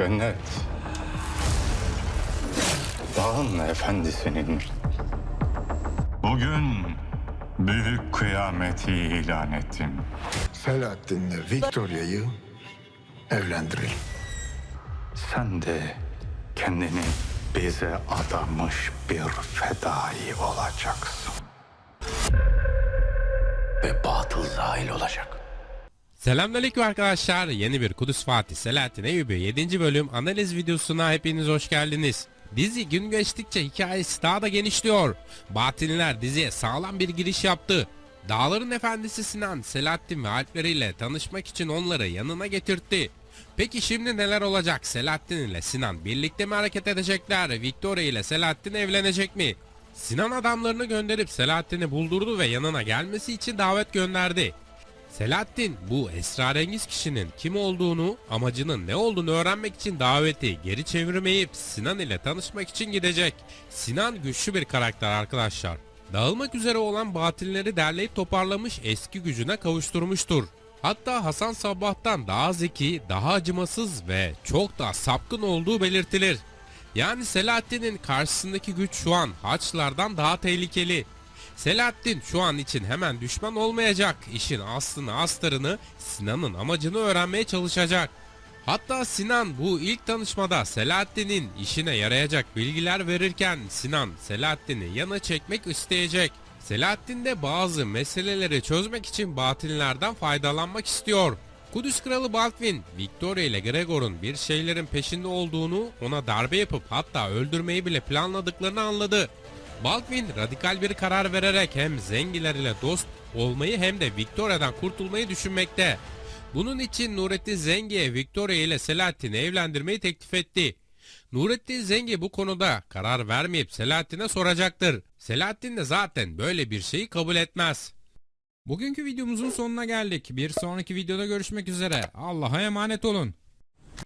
Cennet. Dağın efendisinin bugün büyük kıyameti ilan ettim. Selahattin'le Victoria'yı evlendirelim. Sen de kendini bize adamış bir fedai olacaksın. Ve batıl zahil olacak. Selamünaleyküm arkadaşlar. Yeni bir Kudüs Fatih Selahattin Eyyubi 7. bölüm analiz videosuna hepiniz hoş geldiniz. Dizi gün geçtikçe hikayesi daha da genişliyor. Batiniler diziye sağlam bir giriş yaptı. Dağların efendisi Sinan, Selahattin ve alpleriyle tanışmak için onları yanına getirtti. Peki şimdi neler olacak? Selahattin ile Sinan birlikte mi hareket edecekler? Victoria ile Selahattin evlenecek mi? Sinan adamlarını gönderip Selahattin'i buldurdu ve yanına gelmesi için davet gönderdi. Selahattin bu esrarengiz kişinin kim olduğunu, amacının ne olduğunu öğrenmek için daveti geri çevirmeyip Sinan ile tanışmak için gidecek. Sinan güçlü bir karakter arkadaşlar. Dağılmak üzere olan batilleri derleyip toparlamış eski gücüne kavuşturmuştur. Hatta Hasan Sabbah'tan daha zeki, daha acımasız ve çok daha sapkın olduğu belirtilir. Yani Selahattin'in karşısındaki güç şu an Haçlılardan daha tehlikeli. Selahattin şu an için hemen düşman olmayacak. İşin aslını astarını Sinan'ın amacını öğrenmeye çalışacak. Hatta Sinan bu ilk tanışmada Selahattin'in işine yarayacak bilgiler verirken Sinan Selahattin'i yana çekmek isteyecek. Selahattin de bazı meseleleri çözmek için batinlerden faydalanmak istiyor. Kudüs Kralı Baldwin, Victoria ile Gregor'un bir şeylerin peşinde olduğunu, ona darbe yapıp hatta öldürmeyi bile planladıklarını anladı. Baldwin radikal bir karar vererek hem zengiler ile dost olmayı hem de Victoria'dan kurtulmayı düşünmekte. Bunun için Nurettin Zengi'ye Victoria ile Selahattin'i evlendirmeyi teklif etti. Nurettin Zengi bu konuda karar vermeyip Selahattin'e soracaktır. Selahattin de zaten böyle bir şeyi kabul etmez. Bugünkü videomuzun sonuna geldik. Bir sonraki videoda görüşmek üzere. Allah'a emanet olun.